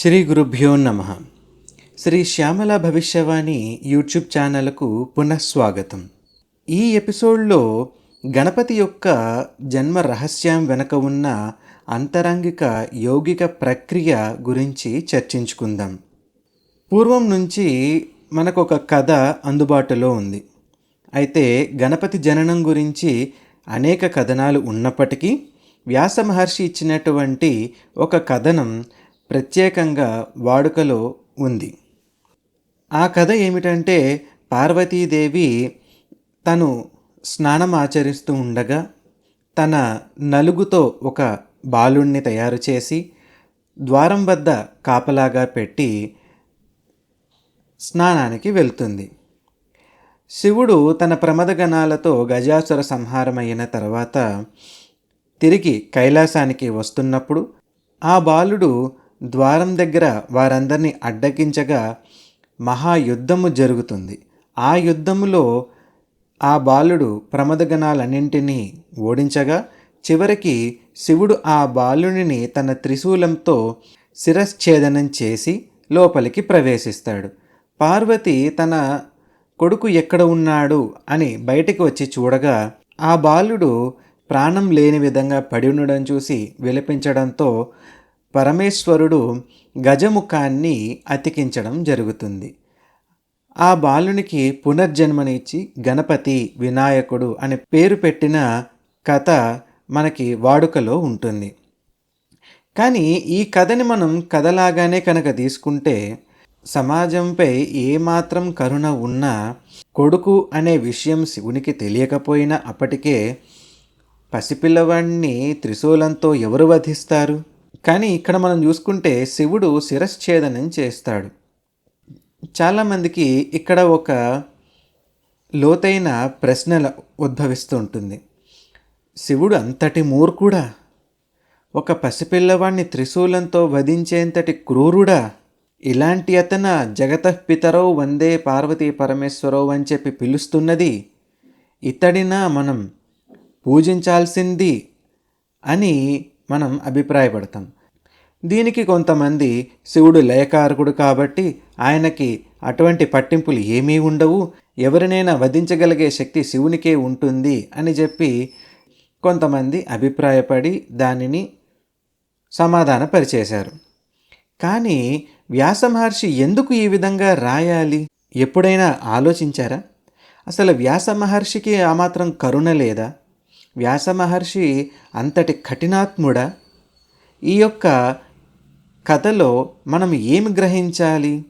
శ్రీ గురుభ్యో నమ. శ్రీ శ్యామల భవిష్యవాణి యూట్యూబ్ ఛానల్కు పునఃస్వాగతం. ఈ ఎపిసోడ్లో గణపతి యొక్క జన్మ రహస్యం వెనుక ఉన్న అంతరంగిక యౌగిక ప్రక్రియ గురించి చర్చించుకుందాం. పూర్వం నుంచి మనకు ఒక కథ అందుబాటులో ఉంది. అయితే గణపతి జననం గురించి అనేక కథనాలు ఉన్నప్పటికీ వ్యాస మహర్షి ఇచ్చినటువంటి ఒక కథనం ప్రత్యేకంగా వాడుకలో ఉంది. ఆ కథ ఏమిటంటే పార్వతీదేవి తను స్నానం ఆచరిస్తూ ఉండగా తన నలుగుతో ఒక బాలుణ్ణి తయారు చేసి ద్వారం వద్ద కాపలాగా పెట్టి స్నానానికి వెళ్తుంది. శివుడు తన ప్రమదగణాలతో గజాసుర సంహారమైన తర్వాత తిరిగి కైలాసానికి వస్తున్నప్పుడు ఆ బాలుడు ద్వారం దగ్గర వారందరినీ అడ్డగించగా మహాయుద్ధము జరుగుతుంది. ఆ యుద్ధములో ఆ బాలుడు ప్రమదగణాలన్నింటినీ ఓడించగా చివరికి శివుడు ఆ బాలుని తన త్రిశూలంతో శిరశ్ఛేదనం చేసి లోపలికి ప్రవేశిస్తాడు. పార్వతి తన కొడుకు ఎక్కడ ఉన్నాడు అని బయటికి వచ్చి చూడగా ఆ బాలుడు ప్రాణం లేని విధంగా పడి ఉండడం చూసి విలపించడంతో పరమేశ్వరుడు గజముఖాన్ని అతికించడం జరుగుతుంది. ఆ బాలునికి పునర్జన్మనిచ్చి గణపతి వినాయకుడు అనే పేరు పెట్టిన కథ మనకి వాడుకలో ఉంటుంది. కానీ ఈ కథని మనం కథలాగానే కనుక తీసుకుంటే సమాజంపై ఏమాత్రం కరుణ ఉన్నా కొడుకు అనే విషయం శివునికి తెలియకపోయినా అప్పటికే పసిపిల్లవాడిని త్రిశూలంతో ఎవరు వధిస్తారు? కానీ ఇక్కడ మనం చూసుకుంటే శివుడు శిరశ్ఛేదనం చేస్తాడు. చాలామందికి ఇక్కడ ఒక లోతైన ప్రశ్నల ఉద్భవిస్తూ ఉంటుంది. శివుడు అంతటి మూర్ఖుడా? ఒక పసిపిల్లవాడిని త్రిశూలంతో వధించేంతటి క్రూరుడా? ఇలాంటి అతన జగతపితరో వందే పార్వతీ పరమేశ్వరో అని చెప్పి పిలుస్తున్నది. ఇతడినా మనం పూజించాల్సింది అని మనం అభిప్రాయపడతాం. దీనికి కొంతమంది శివుడు లయకారకుడు కాబట్టి ఆయనకి అటువంటి పట్టింపులు ఏమీ ఉండవు. ఎవరినైనా వధించగలిగే శక్తి శివునికే ఉంటుంది అని చెప్పి కొంతమంది అభిప్రాయపడి దానిని సమాధానపరిచేశారు. కానీ వ్యాస మహర్షి ఎందుకు ఈ విధంగా రాయాలి? ఎప్పుడైనా ఆలోచించారా? అసలు వ్యాస మహర్షికి ఆ మాత్రం కరుణ లేదా? వ్యాస మహర్షి అంతటి కఠినాత్ముడా? ఈ యొక్క కథలో మనం ఏమి గ్రహించాలి?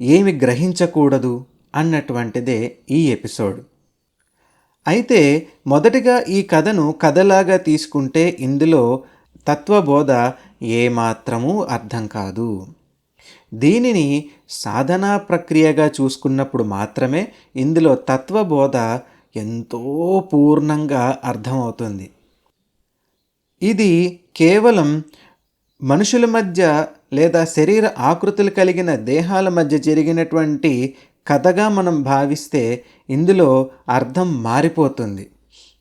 ఏమి గ్రహించకూడదు అన్నటువంటిదే ఈ ఎపిసోడ్. అయితే మొదటిగా ఈ కథను కథలాగా తీసుకుంటే ఇందులో తత్వబోధ ఏమాత్రమూ అర్థం కాదు. దీనిని సాధనా ప్రక్రియగా చూసుకున్నప్పుడు మాత్రమే ఇందులో తత్వబోధ ఎంతో పూర్ణంగా అర్థమవుతుంది. ఇది కేవలం మనుషుల మధ్య లేదా శరీర ఆకృతులు కలిగిన దేహాల మధ్య జరిగినటువంటి కథగా మనం భావిస్తే ఇందులో అర్థం మారిపోతుంది.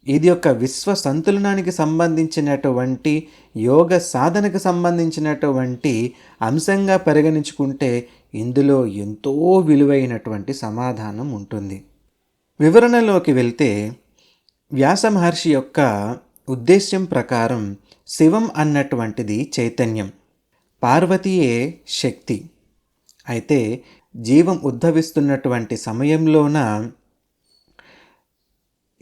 ఇది యొక్క విశ్వ సంతులనానికి సంబంధించినటువంటి యోగ సాధనకు సంబంధించినటువంటి అంశంగా పరిగణించుకుంటే ఇందులో ఎంతో విలువైనటువంటి సమాధానం ఉంటుంది. వివరణలోకి వెళ్తే వ్యాస మహర్షి యొక్క ఉద్దేశ్యం ప్రకారం శివం అన్నటువంటిది చైతన్యం పార్వతీయే శక్తి. అయితే జీవం ఉద్భవిస్తున్నటువంటి సమయంలోన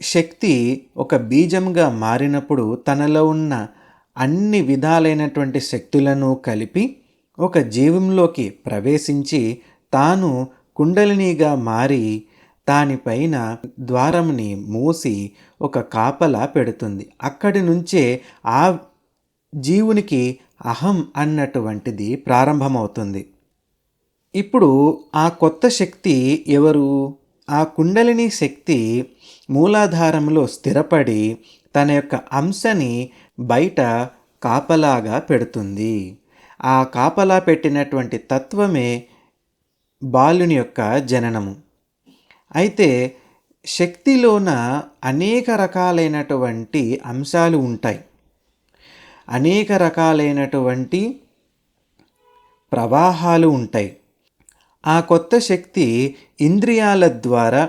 శక్తి ఒక బీజంగా మారినప్పుడు తనలో ఉన్న అన్ని విధాలైనటువంటి శక్తులను కలిపి ఒక జీవంలోకి ప్రవేశించి తాను కుండలినిగా మారి దానిపైన ద్వారంని మూసి ఒక కాపలా పెడుతుంది. అక్కడి నుంచే ఆ జీవునికి అహం అన్నటువంటిది ప్రారంభమవుతుంది. ఇప్పుడు ఆ కొత్త శక్తి ఎవరు? ఆ కుండలిని శక్తి మూలాధారంలో స్థిరపడి తన యొక్క అంశని బయట కాపలాగా పెడుతుంది. ఆ కాపలా పెట్టినటువంటి తత్వమే బాలుని యొక్క జననము. అయితే శక్తిలోన అనేక రకాలైనటువంటి అంశాలు ఉంటాయి. అనేక రకాలైనటువంటి ప్రవాహాలు ఉంటాయి. ఆ కొత్త శక్తి ఇంద్రియాల ద్వారా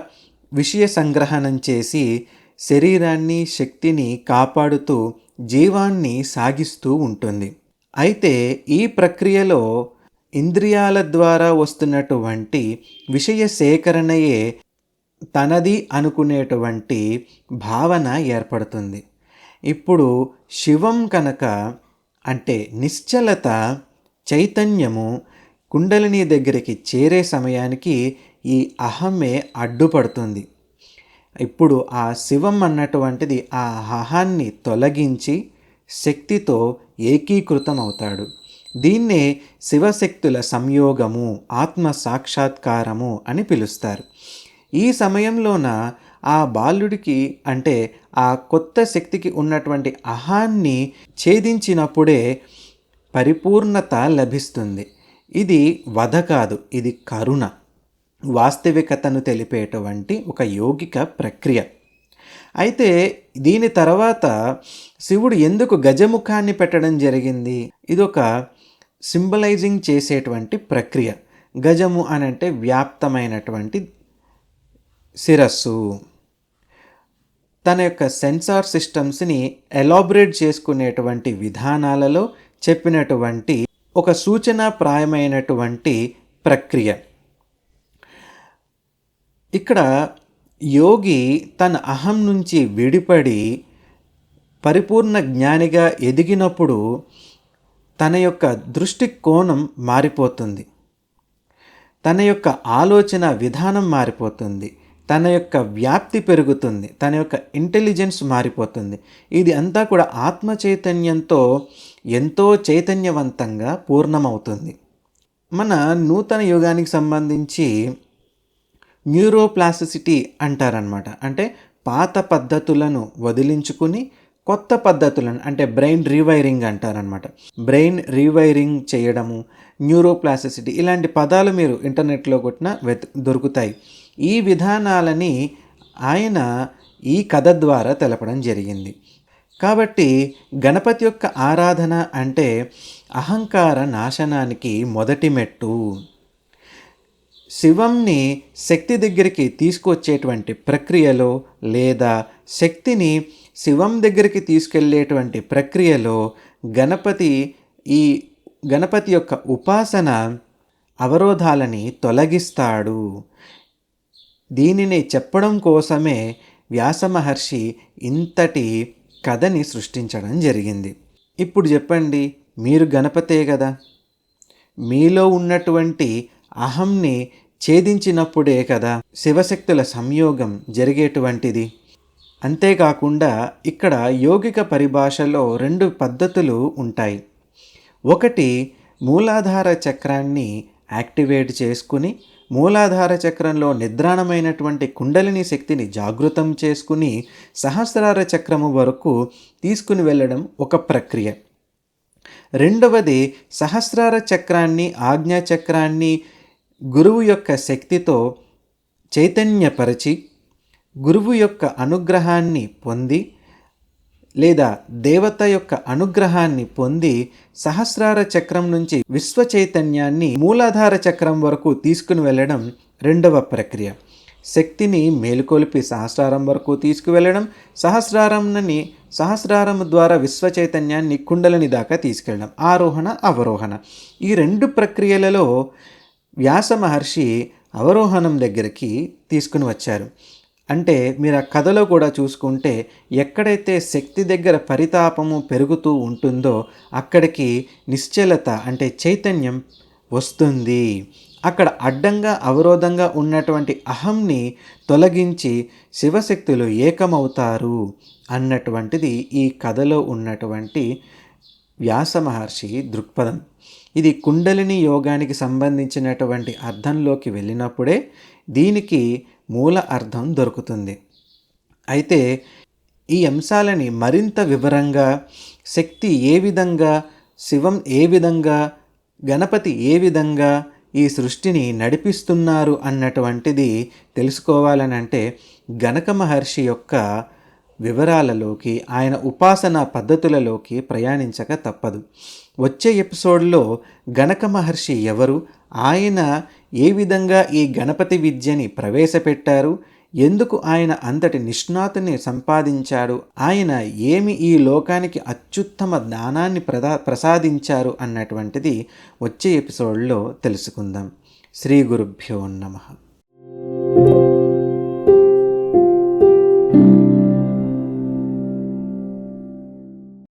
విషయ సంగ్రహణం చేసి శరీరాన్ని శక్తిని కాపాడుతూ జీవాన్ని సాగిస్తూ ఉంటుంది. అయితే ఈ ప్రక్రియలో ఇంద్రియాల ద్వారా వస్తున్నటువంటి విషయ సేకరణయే తనది అనుకునేటువంటి భావన ఏర్పడుతుంది. ఇప్పుడు శివం కనుక అంటే నిశ్చలత చైతన్యము కుండలిని దగ్గరికి చేరే సమయానికి ఈ అహమే అడ్డుపడుతుంది. ఇప్పుడు ఆ శివం అన్నటువంటిది ఆ అహాన్ని తొలగించి శక్తితో ఏకీకృతం అవుతాడు దీన్నే శివశక్తుల సంయోగము ఆత్మ సాక్షాత్కారము అని పిలుస్తారు. ఈ సమయంలోన ఆ బాలుడికి అంటే ఆ కొత్త శక్తికి ఉన్నటువంటి అహాన్ని ఛేదించినప్పుడే పరిపూర్ణత లభిస్తుంది. ఇది వధ కాదు ఇది కరుణ. వాస్తవికతను తెలిపేటువంటి ఒక యోగిక ప్రక్రియ. అయితే దీని తర్వాత శివుడు ఎందుకు గజముఖాన్ని పెట్టడం జరిగింది? ఇది ఒక సింబలైజింగ్ చేసేటువంటి ప్రక్రియ. గజము అని అంటే వ్యాప్తమైనటువంటి శిరస్సు. తన యొక్క సెన్సార్ సిస్టమ్స్ని ఎలాబరేట్ చేసుకునేటువంటి విధానాలలో చెప్పినటువంటి ఒక సూచనాప్రాయమైనటువంటి ప్రక్రియ. ఇక్కడ యోగి తన అహం నుంచి విడిపడి పరిపూర్ణ జ్ఞానిగా ఎదిగినప్పుడు తన యొక్క దృష్టి కోణం మారిపోతుంది. తన యొక్క ఆలోచన విధానం మారిపోతుంది. తన యొక్క వ్యాప్తి పెరుగుతుంది తన యొక్క ఇంటెలిజెన్స్ మారిపోతుంది. ఇది అంతా కూడా ఆత్మ చైతన్యంతో ఎంతో చైతన్యవంతంగా పూర్ణమవుతుంది. మన నూతన యుగానికి సంబంధించి న్యూరోప్లాసిసిటీ అంటారనమాట అంటే పాత పద్ధతులను వదిలించుకుని కొత్త పద్ధతులను అంటే బ్రెయిన్ రీవైరింగ్ అంటారనమాట బ్రెయిన్ రీవైరింగ్ చేయడము న్యూరోప్లాసిసిటీ ఇలాంటి పదాలు మీరు ఇంటర్నెట్లో కొట్టిన వెత్ దొరుకుతాయి. ఈ విధానాలని ఆయన ఈ కథ ద్వారా తెలపడం జరిగింది. కాబట్టి గణపతి యొక్క ఆరాధన అంటే అహంకార నాశనానికి మొదటి మెట్టు. శివంని శక్తి దగ్గరికి తీసుకొచ్చేటువంటి ప్రక్రియలో లేదా శక్తిని శివం దగ్గరికి తీసుకెళ్ళేటువంటి ప్రక్రియలో గణపతి ఈ గణపతి యొక్క ఉపాసన అవరోధాలని తొలగిస్తాడు. దీనిని చెప్పడం కోసమే వ్యాస మహర్షి ఇంతటి కథని సృష్టించడం జరిగింది. ఇప్పుడు చెప్పండి మీరు గణపతే కదా? మీలో ఉన్నటువంటి అహంని ఛేదించినప్పుడే కదా శివశక్తుల సంయోగం జరిగేటువంటిది? అంతేకాకుండా ఇక్కడ యోగిక పరిభాషలో రెండు పద్ధతులు ఉంటాయి. ఒకటి మూలాధార చక్రాన్ని యాక్టివేట్ చేసుకుని మూలాధార చక్రంలో నిద్రాణమైనటువంటి కుండలిని శక్తిని జాగృతం చేసుకుని సహస్రార చక్రము వరకు తీసుకుని వెళ్ళడం ఒక ప్రక్రియ. రెండవది సహస్రార చక్రాన్ని ఆజ్ఞా చక్రాన్ని గురువు యొక్క శక్తితో చైతన్యపరచి గురువు యొక్క అనుగ్రహాన్ని పొంది లేదా దేవత యొక్క అనుగ్రహాన్ని పొంది సహస్రార చక్రం నుంచి విశ్వ చైతన్యాన్ని మూలాధార చక్రం వరకు తీసుకుని వెళ్ళడం రెండవ ప్రక్రియ. శక్తిని మేలుకొలిపి సహస్రారం వరకు తీసుకువెళ్ళడం సహస్రారంని సహస్రారం ద్వారా విశ్వ చైతన్యాన్ని కుండలని దాకా తీసుకెళ్ళడం ఆరోహణ అవరోహణ. ఈ రెండు ప్రక్రియలలో వ్యాస మహర్షి అవరోహణం దగ్గరికి తీసుకుని వచ్చారు. అంటే మీరు ఆ కథలో కూడా చూసుకుంటే ఎక్కడైతే శక్తి దగ్గర పరితాపము పెరుగుతూ ఉంటుందో అక్కడికి నిశ్చలత అంటే చైతన్యం వస్తుంది. అక్కడ అడ్డంగా అవరోధంగా ఉన్నటువంటి అహంని తొలగించి శివశక్తులు ఏకమవుతారు అన్నటువంటిది ఈ కథలో ఉన్నటువంటి వ్యాస మహర్షి దృక్పథం. ఇది కుండలిని యోగానికి సంబంధించినటువంటి అర్థంలోకి వెళ్ళినప్పుడే దీనికి మూల అర్థం దొరుకుతుంది. అయితే ఈ అంశాలని మరింత వివరంగా శక్తి ఏ విధంగా శివం ఏ విధంగా గణపతి ఏ విధంగా ఈ సృష్టిని నడిపిస్తున్నారు అన్నటువంటిది తెలుసుకోవాలనంటే గణక మహర్షి యొక్క వివరాలలోకి ఆయన ఉపాసనా పద్ధతులలోకి ప్రయాణించక తప్పదు. వచ్చే ఎపిసోడ్లో గణక మహర్షి ఎవరు? ఆయన ఏ విధంగా ఈ గణపతి విద్యని ప్రవేశపెట్టారు? ఎందుకు ఆయన అంతటి నిష్ణాతుని సంపాదించాడు? ఆయన ఏమి ఈ లోకానికి అత్యుత్తమ జ్ఞానాన్ని ప్రదా ప్రసాదించారు అన్నటువంటిది వచ్చే ఎపిసోడ్లో తెలుసుకుందాం. శ్రీ గురుభ్యో నమః.